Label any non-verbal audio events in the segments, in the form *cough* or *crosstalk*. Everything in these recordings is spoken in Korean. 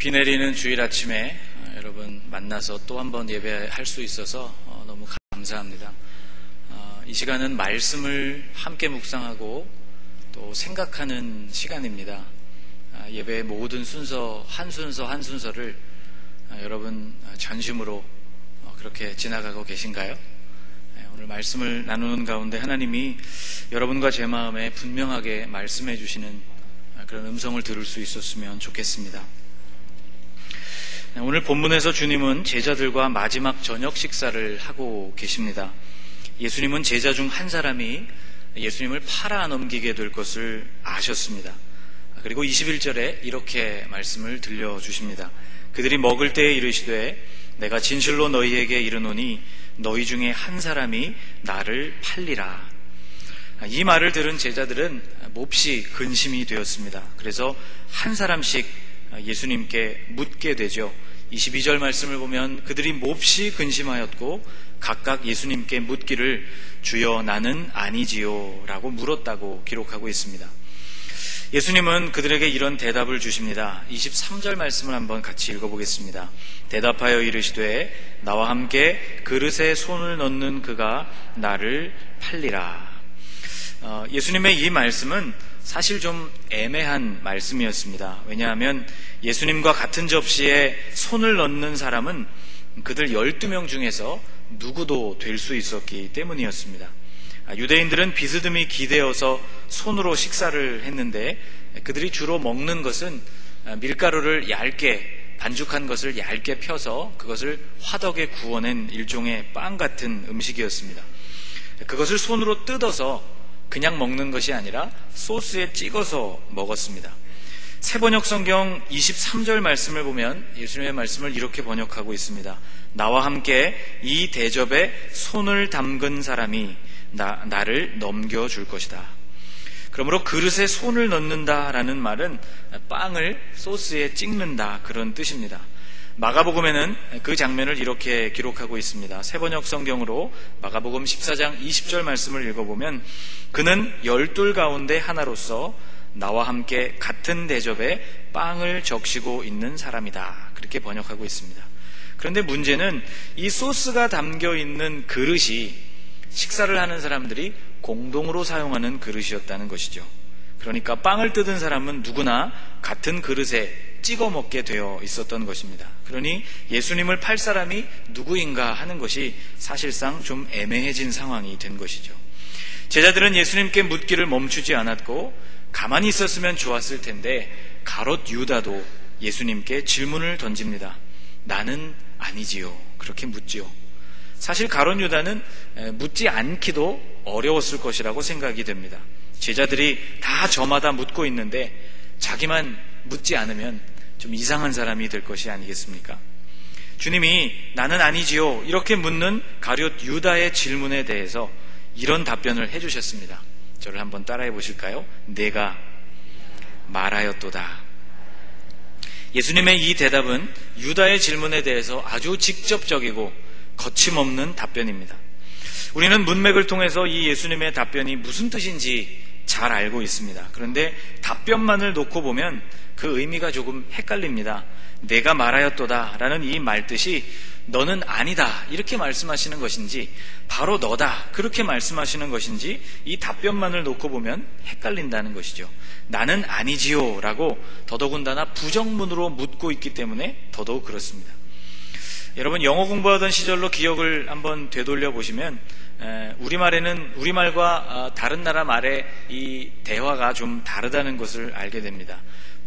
비 내리는 주일 아침에 어, 여러분 만나서 또 한 번 예배할 수 있어서 어, 너무 감사합니다. 어, 이 시간은 말씀을 함께 묵상하고 또 생각하는 시간입니다. 아, 예배의 모든 순서, 한 순서 한 순서를 아, 여러분 전심으로 그렇게 지나가고 계신가요? 네, 오늘 말씀을 나누는 가운데 하나님이 여러분과 제 마음에 분명하게 말씀해 주시는 그런 음성을 들을 수 있었으면 좋겠습니다. 네, 오늘 본문에서 주님은 제자들과 마지막 저녁 식사를 하고 계십니다. 예수님은 제자 중 한 사람이 예수님을 팔아 넘기게 될 것을 아셨습니다. 그리고 21절에 이렇게 말씀을 들려주십니다. 그들이 먹을 때에 이르시되 내가 진실로 너희에게 이르노니 너희 중에 한 사람이 나를 팔리라. 이 말을 들은 제자들은 몹시 근심이 되었습니다. 그래서 한 사람씩 예수님께 묻게 되죠. 22절 말씀을 보면 그들이 몹시 근심하였고 각각 예수님께 묻기를 주여 나는 아니지요 라고 물었다고 기록하고 있습니다. 예수님은 그들에게 이런 대답을 주십니다. 23절 말씀을 한번 같이 읽어보겠습니다. 대답하여 이르시되 나와 함께 그릇에 손을 넣는 그가 나를 팔리라. 어, 예수님의 이 말씀은 사실 좀 애매한 말씀이었습니다. 왜냐하면 예수님과 같은 접시에 손을 넣는 사람은 그들 12명 중에서 누구도 될 수 있었기 때문이었습니다. 아, 유대인들은 비스듬히 기대어서 손으로 식사를 했는데 그들이 주로 먹는 것은 아, 밀가루를 얇게 반죽한 것을 얇게 펴서 그것을 화덕에 구워낸 일종의 빵 같은 음식이었습니다. 그것을 손으로 뜯어서 그냥 먹는 것이 아니라 소스에 찍어서 먹었습니다. 세번역 성경 23절 말씀을 보면 예수님의 말씀을 이렇게 번역하고 있습니다. 나와 함께 이 대접에 손을 담근 사람이 나, 나를 넘겨줄 것이다. 그러므로 그릇에 손을 넣는다라는 말은 빵을 소스에 찍는다 그런 뜻입니다. 마가복음에는 그 장면을 이렇게 기록하고 있습니다. 세번역 성경으로 마가복음 14장 20절 말씀을 읽어보면 그는 열둘 가운데 하나로서 나와 함께 같은 대접에 빵을 적시고 있는 사람이다. 그렇게 번역하고 있습니다. 그런데 문제는 이 소스가 담겨 있는 그릇이 식사를 하는 사람들이 공동으로 사용하는 그릇이었다는 것이죠. 그러니까 빵을 뜯은 사람은 누구나 같은 그릇에 찍어 먹게 되어 있었던 것입니다. 그러니 예수님을 팔 사람이 누구인가 하는 것이 사실상 좀 애매해진 상황이 된 것이죠. 제자들은 예수님께 묻기를 멈추지 않았고 가만히 있었으면 좋았을 텐데 가롯 유다도 예수님께 질문을 던집니다. 나는 아니지요. 그렇게 묻지요. 사실 가롯 유다는 묻지 않기도 어려웠을 것이라고 생각이 됩니다. 제자들이 다 저마다 묻고 있는데 자기만 묻지 않으면 좀 이상한 사람이 될 것이 아니겠습니까? 주님이 나는 아니지요. 이렇게 묻는 가룟 유다의 질문에 대해서 이런 답변을 해주셨습니다. 저를 한번 따라해 보실까요? 내가 말하였도다. 예수님의 이 대답은 유다의 질문에 대해서 아주 직접적이고 거침없는 답변입니다. 우리는 문맥을 통해서 이 예수님의 답변이 무슨 뜻인지 잘 알고 있습니다. 그런데 답변만을 놓고 보면 그 의미가 조금 헷갈립니다. 내가 말하였도다 라는 이 말뜻이 너는 아니다 이렇게 말씀하시는 것인지 바로 너다 그렇게 말씀하시는 것인지 이 답변만을 놓고 보면 헷갈린다는 것이죠. 나는 아니지요 라고 더더군다나 부정문으로 묻고 있기 때문에 더더욱 그렇습니다. 여러분 영어 공부하던 시절로 기억을 한번 되돌려 보시면 우리말에는 우리말과 아, 다른 나라 말의 이 대화가 좀 다르다는 것을 알게 됩니다.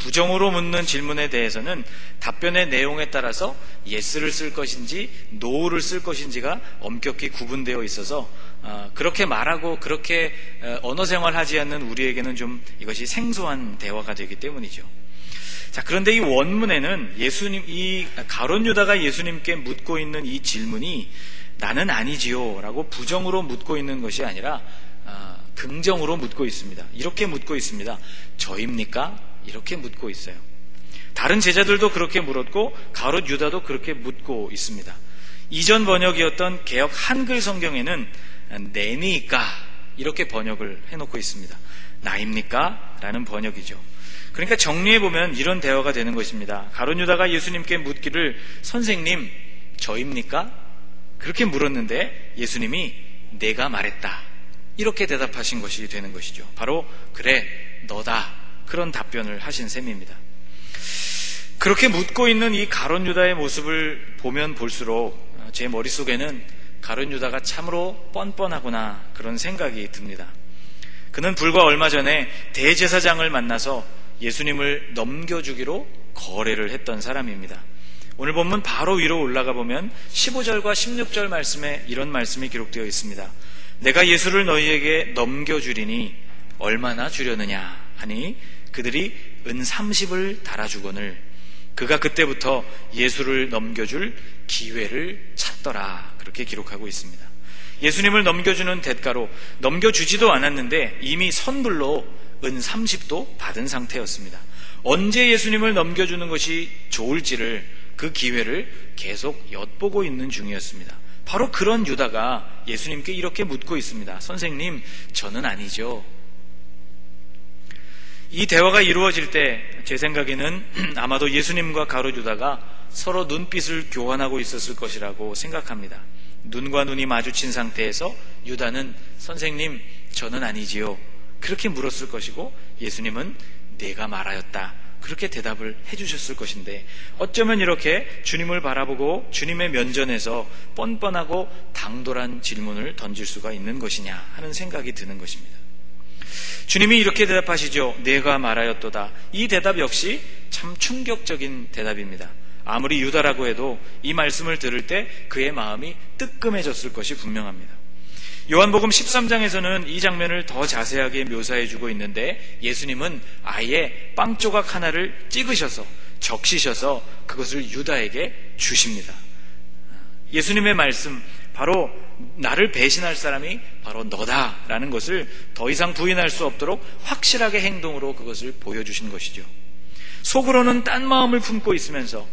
부정으로 묻는 질문에 대해서는 답변의 내용에 따라서 yes를 쓸 것인지 no를 쓸 것인지가 엄격히 구분되어 있어서 어, 그렇게 말하고 그렇게 어, 언어 생활하지 않는 우리에게는 좀 이것이 생소한 대화가 되기 때문이죠. 자, 그런데 이 원문에는 예수님, 이 가론 유다가 예수님께 묻고 있는 이 질문이 나는 아니지요 라고 부정으로 묻고 있는 것이 아니라 어, 긍정으로 묻고 있습니다. 이렇게 묻고 있습니다. 저입니까? 이렇게 묻고 있어요. 다른 제자들도 그렇게 물었고 가롯 유다도 그렇게 묻고 있습니다. 이전 번역이었던 개혁 한글 성경에는 내니까 이렇게 번역을 해놓고 있습니다. 나입니까? 라는 번역이죠. 그러니까 정리해보면 이런 대화가 되는 것입니다. 가론 유다가 예수님께 묻기를 선생님, 저입니까? 그렇게 물었는데 예수님이 내가 말했다. 이렇게 대답하신 것이 되는 것이죠. 바로 그래, 너다. 그런 답변을 하신 셈입니다. 그렇게 묻고 있는 이 가론 유다의 모습을 보면 볼수록 제 머릿속에는 가론 유다가 참으로 뻔뻔하구나 그런 생각이 듭니다. 그는 불과 얼마 전에 대제사장을 만나서 예수님을 넘겨주기로 거래를 했던 사람입니다. 오늘 본문 바로 위로 올라가 보면 15절과 16절 말씀에 이런 말씀이 기록되어 있습니다. 내가 예수를 너희에게 넘겨주리니 얼마나 주려느냐 하니 그들이 은 30을 달아주거늘 그가 그때부터 예수를 넘겨줄 기회를 찾더라 그렇게 기록하고 있습니다. 예수님을 넘겨주는 대가로 넘겨주지도 않았는데 이미 선불로 은 30도 받은 상태였습니다. 언제 예수님을 넘겨주는 것이 좋을지를 그 기회를 계속 엿보고 있는 중이었습니다. 바로 그런 유다가 예수님께 이렇게 묻고 있습니다. 선생님, 저는 아니죠. 이 대화가 이루어질 때 제 생각에는 *clears throat* 아마도 예수님과 가로 유다가 서로 눈빛을 교환하고 있었을 것이라고 생각합니다. 눈과 눈이 마주친 상태에서 유다는 선생님, 저는 아니지요. 그렇게 물었을 것이고 예수님은 내가 말하였다. 그렇게 대답을 해주셨을 것인데 어쩌면 이렇게 주님을 바라보고 주님의 면전에서 뻔뻔하고 당돌한 질문을 던질 수가 있는 것이냐 하는 생각이 드는 것입니다. 주님이 이렇게 대답하시죠. 내가 말하였도다. 이 대답 역시 참 충격적인 대답입니다. 아무리 유다라고 해도 이 말씀을 들을 때 그의 마음이 뜨끔해졌을 것이 분명합니다. 요한복음 13장에서는 이 장면을 더 자세하게 묘사해 주고 있는데 예수님은 아예 빵 조각 하나를 찍으셔서 적시셔서 그것을 유다에게 주십니다. 예수님의 말씀, 바로 나를 배신할 사람이 바로 너다라는 것을 더 이상 부인할 수 없도록 확실하게 행동으로 그것을 보여주신 것이죠. 속으로는 딴 마음을 품고 있으면서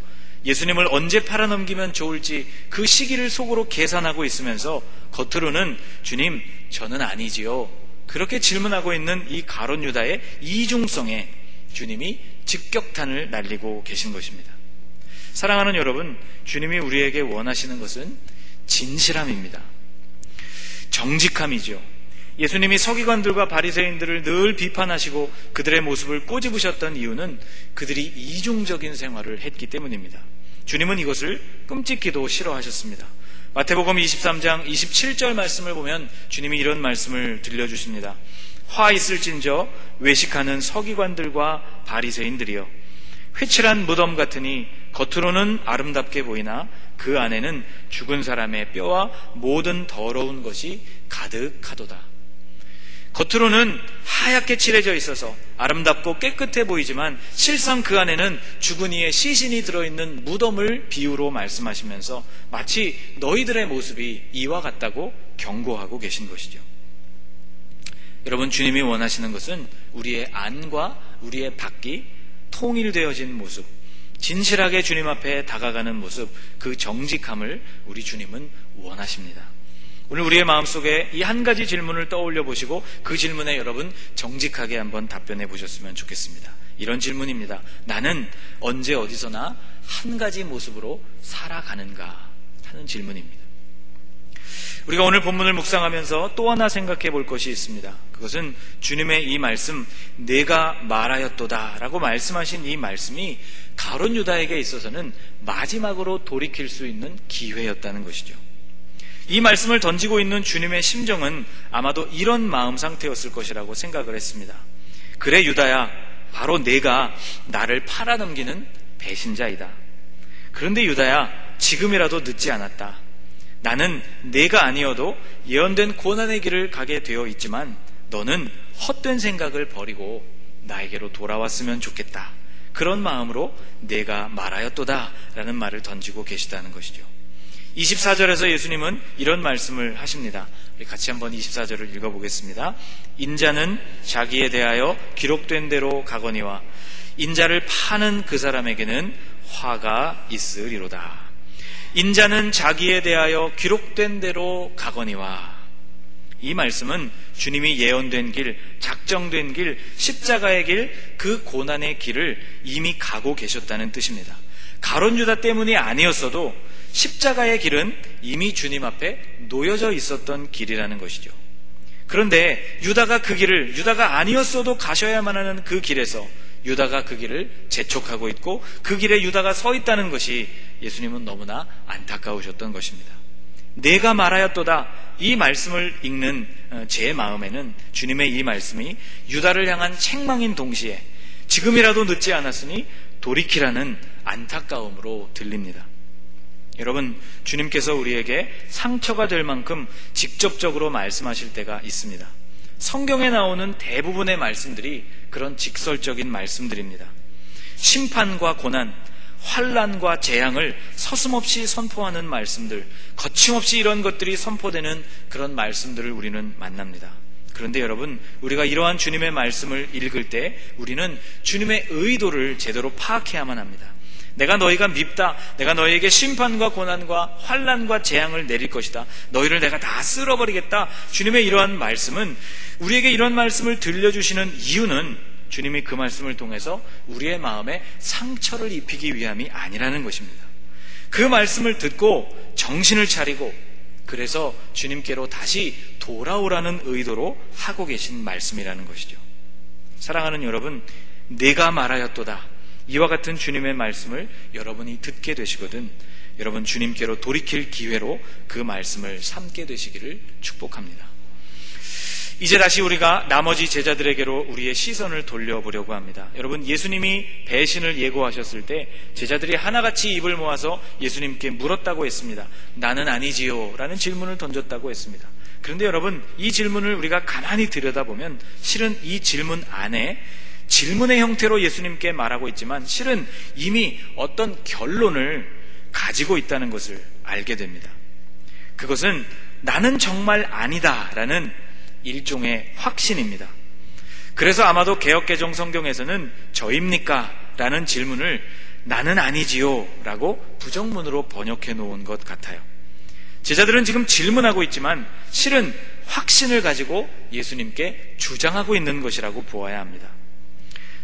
예수님을 언제 팔아넘기면 좋을지 그 시기를 속으로 계산하고 있으면서 겉으로는 주님, 저는 아니지요. 그렇게 질문하고 있는 이 가론 유다의 이중성에 주님이 직격탄을 날리고 계신 것입니다. 사랑하는 여러분, 주님이 우리에게 원하시는 것은 진실함입니다. 정직함이죠. 예수님이 서기관들과 바리새인들을 늘 비판하시고 그들의 모습을 꼬집으셨던 이유는 그들이 이중적인 생활을 했기 때문입니다. 주님은 이것을 끔찍히도 싫어하셨습니다. 마태복음 23장 27절 말씀을 보면 주님이 이런 말씀을 들려주십니다. 화 있을진저 외식하는 서기관들과 바리새인들이여 회칠한 무덤 같으니 겉으로는 아름답게 보이나 그 안에는 죽은 사람의 뼈와 모든 더러운 것이 가득하도다. 겉으로는 하얗게 칠해져 있어서 아름답고 깨끗해 보이지만 실상 그 안에는 죽은 이의 시신이 들어있는 무덤을 비유로 말씀하시면서 마치 너희들의 모습이 이와 같다고 경고하고 계신 것이죠. 여러분, 주님이 원하시는 것은 우리의 안과 우리의 밖이 통일되어진 모습, 진실하게 주님 앞에 다가가는 모습, 그 정직함을 우리 주님은 원하십니다. 오늘 우리의 마음속에 이 한 가지 질문을 떠올려 보시고 그 질문에 여러분 정직하게 한번 답변해 보셨으면 좋겠습니다. 이런 질문입니다. 나는 언제 어디서나 한 가지 모습으로 살아가는가 하는 질문입니다. 우리가 오늘 본문을 묵상하면서 또 하나 생각해 볼 것이 있습니다. 그것은 주님의 이 말씀, 내가 말하였도다 라고 말씀하신 이 말씀이 가론 유다에게 있어서는 마지막으로 돌이킬 수 있는 기회였다는 것이죠. 이 말씀을 던지고 있는 주님의 심정은 아마도 이런 마음 상태였을 것이라고 생각을 했습니다. 그래, 유다야. 바로 내가 나를 팔아넘기는 배신자이다. 그런데 유다야, 지금이라도 늦지 않았다. 나는 내가 아니어도 예언된 고난의 길을 가게 되어 있지만 너는 헛된 생각을 버리고 나에게로 돌아왔으면 좋겠다. 그런 마음으로 내가 말하였도다. 라는 말을 던지고 계시다는 것이죠. 24절에서 예수님은 이런 말씀을 하십니다. 같이 한번 24절을 읽어보겠습니다. 인자는 자기에 대하여 기록된 대로 가거니와 인자를 파는 그 사람에게는 화가 있으리로다. 인자는 자기에 대하여 기록된 대로 가거니와 이 말씀은 주님이 예언된 길, 작정된 길, 십자가의 길, 그 고난의 길을 이미 가고 계셨다는 뜻입니다. 가론 유다 때문이 아니었어도 십자가의 길은 이미 주님 앞에 놓여져 있었던 길이라는 것이죠. 그런데 유다가 그 길을 유다가 아니었어도 가셔야만 하는 그 길에서 유다가 그 길을 재촉하고 있고 그 길에 유다가 서 있다는 것이 예수님은 너무나 안타까우셨던 것입니다. 내가 말하였도다 이 말씀을 읽는 어, 제 마음에는 주님의 이 말씀이 유다를 향한 책망인 동시에 지금이라도 늦지 않았으니 돌이키라는 안타까움으로 들립니다. 여러분, 주님께서 우리에게 상처가 될 만큼 직접적으로 말씀하실 때가 있습니다. 성경에 나오는 대부분의 말씀들이 그런 직설적인 말씀들입니다. 심판과 고난, 환란과 재앙을 서슴없이 선포하는 말씀들, 거침없이 이런 것들이 선포되는 그런 말씀들을 우리는 만납니다. 그런데 여러분, 우리가 이러한 주님의 말씀을 읽을 때 우리는 주님의 의도를 제대로 파악해야만 합니다. 내가 너희가 밉다. 내가 너희에게 심판과 고난과 환란과 재앙을 내릴 것이다. 너희를 내가 다 쓸어버리겠다. 주님의 이러한 말씀은 우리에게 이런 말씀을 들려주시는 이유는 주님이 그 말씀을 통해서 우리의 마음에 상처를 입히기 위함이 아니라는 것입니다. 그 말씀을 듣고 정신을 차리고 그래서 주님께로 다시 돌아오라는 의도로 하고 계신 말씀이라는 것이죠. 사랑하는 여러분, 내가 말하였도다. 이와 같은 주님의 말씀을 여러분이 듣게 되시거든 여러분 주님께로 돌이킬 기회로 그 말씀을 삼게 되시기를 축복합니다. 이제 다시 우리가 나머지 제자들에게로 우리의 시선을 돌려보려고 합니다. 여러분, 예수님이 배신을 예고하셨을 때 제자들이 하나같이 입을 모아서 예수님께 물었다고 했습니다. 나는 아니지요. 라는 질문을 던졌다고 했습니다. 그런데 여러분, 이 질문을 우리가 가만히 들여다보면 실은 이 질문 안에 질문의 형태로 예수님께 말하고 있지만 실은 이미 어떤 결론을 가지고 있다는 것을 알게 됩니다. 그것은 나는 정말 아니다라는 일종의 확신입니다. 그래서 아마도 개혁개정 성경에서는 저입니까? 라는 질문을 나는 아니지요 라고 부정문으로 번역해 놓은 것 같아요. 제자들은 지금 질문하고 있지만 실은 확신을 가지고 예수님께 주장하고 있는 것이라고 보아야 합니다.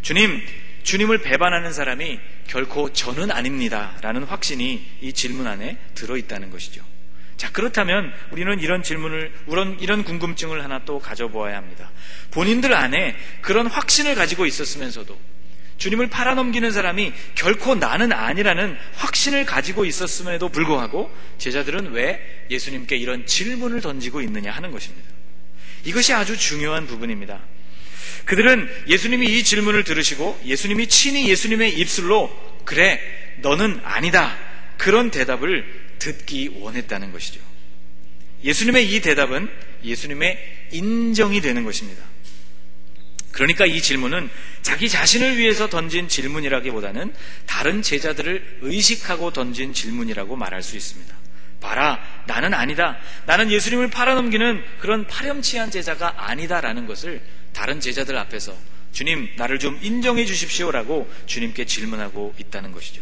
주님, 주님을 배반하는 사람이 결코 저는 아닙니다. 라는 확신이 이 질문 안에 들어있다는 것이죠. 자, 그렇다면 우리는 이런 질문을, 이런, 이런 궁금증을 하나 또 가져보아야 합니다. 본인들 안에 그런 확신을 가지고 있었으면서도 주님을 팔아넘기는 사람이 결코 나는 아니라는 확신을 가지고 있었음에도 불구하고 제자들은 왜 예수님께 이런 질문을 던지고 있느냐 하는 것입니다. 이것이 아주 중요한 부분입니다. 그들은 예수님이 이 질문을 들으시고 예수님이 친히 예수님의 입술로 그래, 너는 아니다. 그런 대답을 듣기 원했다는 것이죠. 예수님의 이 대답은 예수님의 인정이 되는 것입니다. 그러니까 이 질문은 자기 자신을 위해서 던진 질문이라기보다는 다른 제자들을 의식하고 던진 질문이라고 말할 수 있습니다. 봐라, 나는 아니다. 나는 예수님을 팔아넘기는 그런 파렴치한 제자가 아니다라는 것을 다른 제자들 앞에서 주님, 나를 좀 인정해 주십시오라고 주님께 질문하고 있다는 것이죠.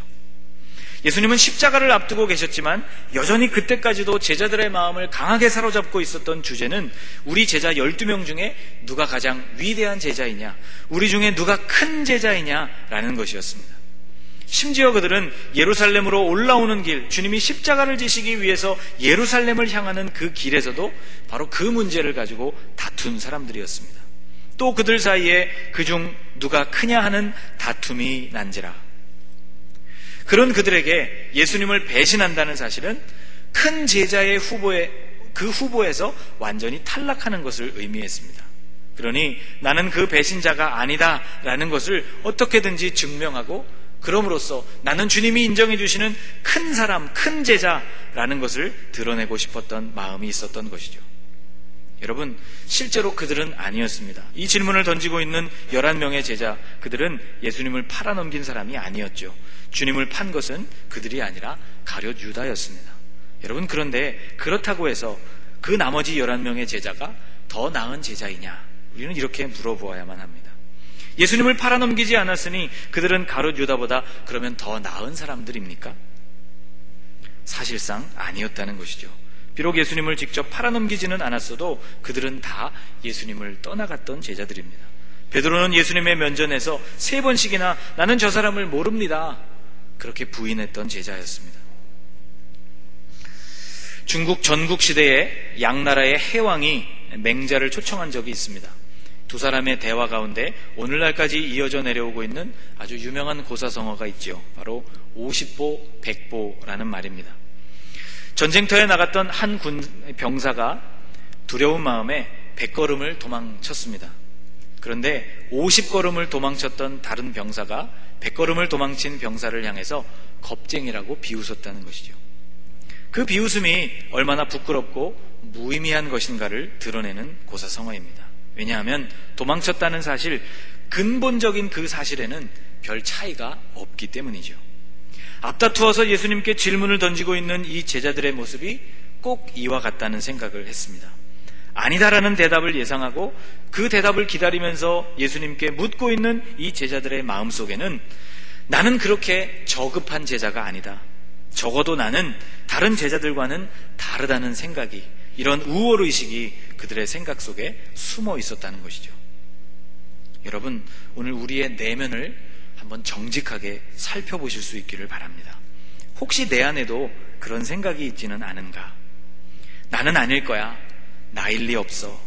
예수님은 십자가를 앞두고 계셨지만 여전히 그때까지도 제자들의 마음을 강하게 사로잡고 있었던 주제는 우리 제자 12명 중에 누가 가장 위대한 제자이냐, 우리 중에 누가 큰 제자이냐라는 것이었습니다. 심지어 그들은 예루살렘으로 올라오는 길, 주님이 십자가를 지시기 위해서 예루살렘을 향하는 그 길에서도 바로 그 문제를 가지고 다툰 사람들이었습니다. 또 그들 사이에 그중 누가 크냐 하는 다툼이 난지라. 그런 그들에게 예수님을 배신한다는 사실은 큰 제자의 후보에 그 후보에서 완전히 탈락하는 것을 의미했습니다. 그러니 나는 그 배신자가 아니다라는 것을 어떻게든지 증명하고 그럼으로써 나는 주님이 인정해 주시는 큰 사람, 큰 제자라는 것을 드러내고 싶었던 마음이 있었던 것이죠. 여러분, 실제로 그들은 아니었습니다. 이 질문을 던지고 있는 11명의 제자, 그들은 예수님을 팔아넘긴 사람이 아니었죠. 주님을 판 것은 그들이 아니라 가룟 유다였습니다. 여러분, 그런데 그렇다고 해서 그 나머지 11명의 제자가 더 나은 제자이냐? 우리는 이렇게 물어보아야만 합니다. 예수님을 팔아넘기지 않았으니 그들은 가룟 유다보다 그러면 더 나은 사람들입니까? 사실상 아니었다는 것이죠. 비록 예수님을 직접 팔아넘기지는 않았어도 그들은 다 예수님을 떠나갔던 제자들입니다. 베드로는 예수님의 면전에서 세 번씩이나 나는 저 사람을 모릅니다. 그렇게 부인했던 제자였습니다. 중국 전국 시대에 양나라의 해왕이 맹자를 초청한 적이 있습니다. 두 사람의 대화 가운데 오늘날까지 이어져 내려오고 있는 아주 유명한 고사성어가 있지요. 바로 50보, 100보라는 말입니다. 전쟁터에 나갔던 한 군 병사가 두려운 마음에 100걸음을 도망쳤습니다. 그런데 50걸음을 도망쳤던 다른 병사가 100걸음을 도망친 병사를 향해서 겁쟁이라고 비웃었다는 것이죠. 그 비웃음이 얼마나 부끄럽고 무의미한 것인가를 드러내는 고사성어입니다. 왜냐하면 도망쳤다는 사실, 근본적인 그 사실에는 별 차이가 없기 때문이죠. 앞다투어서 예수님께 질문을 던지고 있는 이 제자들의 모습이 꼭 이와 같다는 생각을 했습니다. 아니다라는 대답을 예상하고 그 대답을 기다리면서 예수님께 묻고 있는 이 제자들의 마음 속에는 나는 그렇게 저급한 제자가 아니다. 적어도 나는 다른 제자들과는 다르다는 생각이 이런 우월의식이 그들의 생각 속에 숨어 있었다는 것이죠. 여러분, 오늘 우리의 내면을 한번 정직하게 살펴보실 수 있기를 바랍니다. 혹시 내 안에도 그런 생각이 있지는 않은가? 나는 아닐 거야. 나일 리 없어.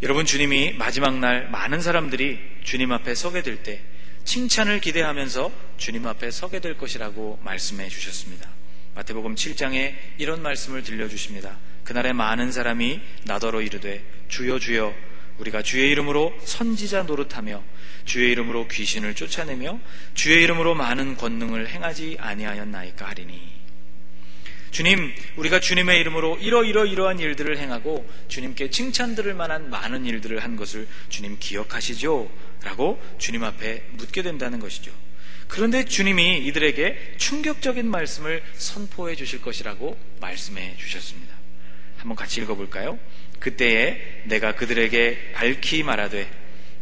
여러분, 주님이 마지막 날 많은 사람들이 주님 앞에 서게 될 때 칭찬을 기대하면서 주님 앞에 서게 될 것이라고 말씀해 주셨습니다. 마태복음 7장에 이런 말씀을 들려주십니다. 그날에 많은 사람이 나더러 이르되 주여 주여 우리가 주의 이름으로 선지자 노릇하며 주의 이름으로 귀신을 쫓아내며 주의 이름으로 많은 권능을 행하지 아니하였나이까 하리니 주님, 우리가 주님의 이름으로 이러이러 이러한 일들을 행하고 주님께 칭찬 들을 만한 많은 일들을 한 것을 주님 기억하시죠? 라고 주님 앞에 묻게 된다는 것이죠. 그런데 주님이 이들에게 충격적인 말씀을 선포해 주실 것이라고 말씀해 주셨습니다. 한번 같이 읽어볼까요? 그때에 내가 그들에게 밝히 말하되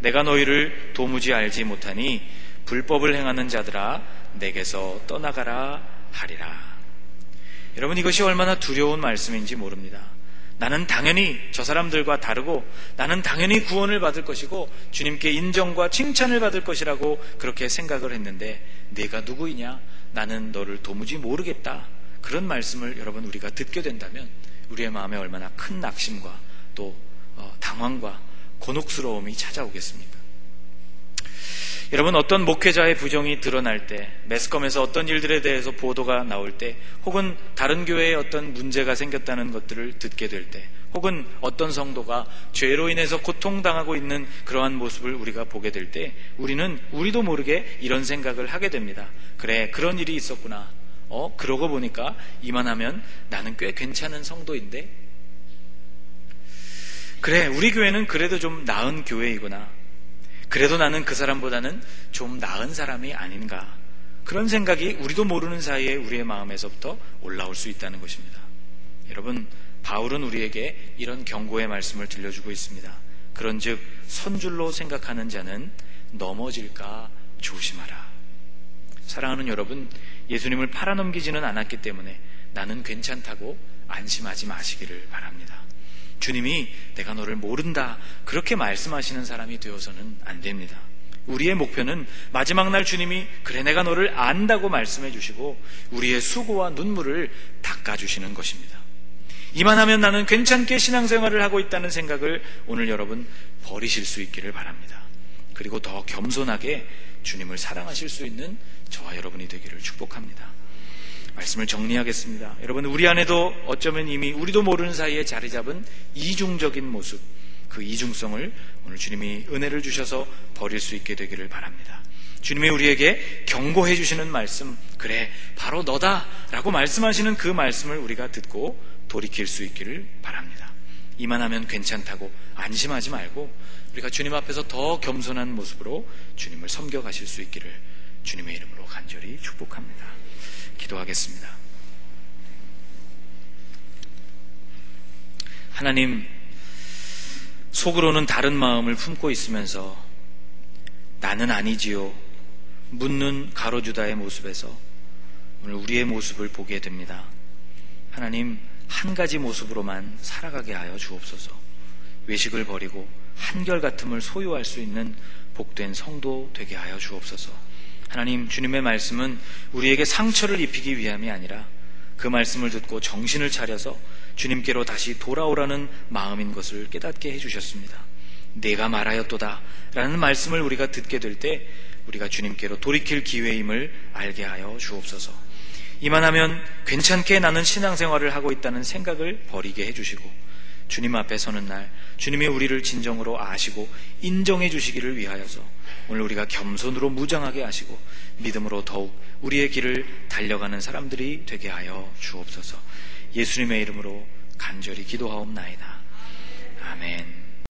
내가 너희를 도무지 알지 못하니 불법을 행하는 자들아 내게서 떠나가라 하리라. 여러분 이것이 얼마나 두려운 말씀인지 모릅니다. 나는 당연히 저 사람들과 다르고 나는 당연히 구원을 받을 것이고 주님께 인정과 칭찬을 받을 것이라고 그렇게 생각을 했는데 내가 누구이냐? 나는 너를 도무지 모르겠다. 그런 말씀을 여러분 우리가 듣게 된다면 우리의 마음에 얼마나 큰 낙심과 또 어, 당황과 곤혹스러움이 찾아오겠습니까? 여러분 어떤 목회자의 부정이 드러날 때, 매스컴에서 어떤 일들에 대해서 보도가 나올 때, 혹은 다른 교회에 어떤 문제가 생겼다는 것들을 듣게 될 때, 혹은 어떤 성도가 죄로 인해서 고통당하고 있는 그러한 모습을 우리가 보게 될 때, 우리는 우리도 모르게 이런 생각을 하게 됩니다. 그래, 그런 일이 있었구나. 어, 그러고 보니까 이만하면 나는 꽤 괜찮은 성도인데? 그래, 우리 교회는 그래도 좀 나은 교회이구나. 그래도 나는 그 사람보다는 좀 나은 사람이 아닌가. 그런 생각이 우리도 모르는 사이에 우리의 마음에서부터 올라올 수 있다는 것입니다. 여러분, 바울은 우리에게 이런 경고의 말씀을 들려주고 있습니다. 그런즉 선줄로 생각하는 자는 넘어질까 조심하라. 사랑하는 여러분, 예수님을 팔아넘기지는 않았기 때문에 나는 괜찮다고 안심하지 마시기를 바랍니다. 주님이 내가 너를 모른다. 그렇게 말씀하시는 사람이 되어서는 안 됩니다. 우리의 목표는 마지막 날 주님이 그래 내가 너를 안다고 말씀해 주시고 우리의 수고와 눈물을 닦아 주시는 것입니다. 이만하면 나는 괜찮게 신앙생활을 하고 있다는 생각을 오늘 여러분 버리실 수 있기를 바랍니다. 그리고 더 겸손하게 주님을 사랑하실 수 있는 저와 여러분이 되기를 축복합니다. 말씀을 정리하겠습니다. 여러분, 우리 안에도 어쩌면 이미 우리도 모르는 사이에 자리 잡은 이중적인 모습, 그 이중성을 오늘 주님이 은혜를 주셔서 버릴 수 있게 되기를 바랍니다. 주님이 우리에게 경고해 주시는 말씀, 그래, 바로 너다! 라고 말씀하시는 그 말씀을 우리가 듣고 돌이킬 수 있기를 바랍니다. 이만하면 괜찮다고 안심하지 말고 우리가 주님 앞에서 더 겸손한 모습으로 주님을 섬겨가실 수 있기를 주님의 이름으로 간절히 축복합니다. 기도하겠습니다. 하나님, 속으로는 다른 마음을 품고 있으면서 나는 아니지요. 묻는 가로주다의 모습에서 오늘 우리의 모습을 보게 됩니다. 하나님 한 가지 모습으로만 살아가게 하여 주옵소서. 외식을 버리고 한결같음을 소유할 수 있는 복된 성도 되게 하여 주옵소서. 하나님 주님의 말씀은 우리에게 상처를 입히기 위함이 아니라 그 말씀을 듣고 정신을 차려서 주님께로 다시 돌아오라는 마음인 것을 깨닫게 해주셨습니다. 내가 말하였도다 라는 말씀을 우리가 듣게 될 때 우리가 주님께로 돌이킬 기회임을 알게 하여 주옵소서. 이만하면 괜찮게 나는 신앙생활을 하고 있다는 생각을 버리게 해주시고 주님 앞에 서는 날 주님이 우리를 진정으로 아시고 인정해 주시기를 위하여서 오늘 우리가 겸손으로 무장하게 하시고 믿음으로 더욱 우리의 길을 달려가는 사람들이 되게 하여 주옵소서. 예수님의 이름으로 간절히 기도하옵나이다. 아멘.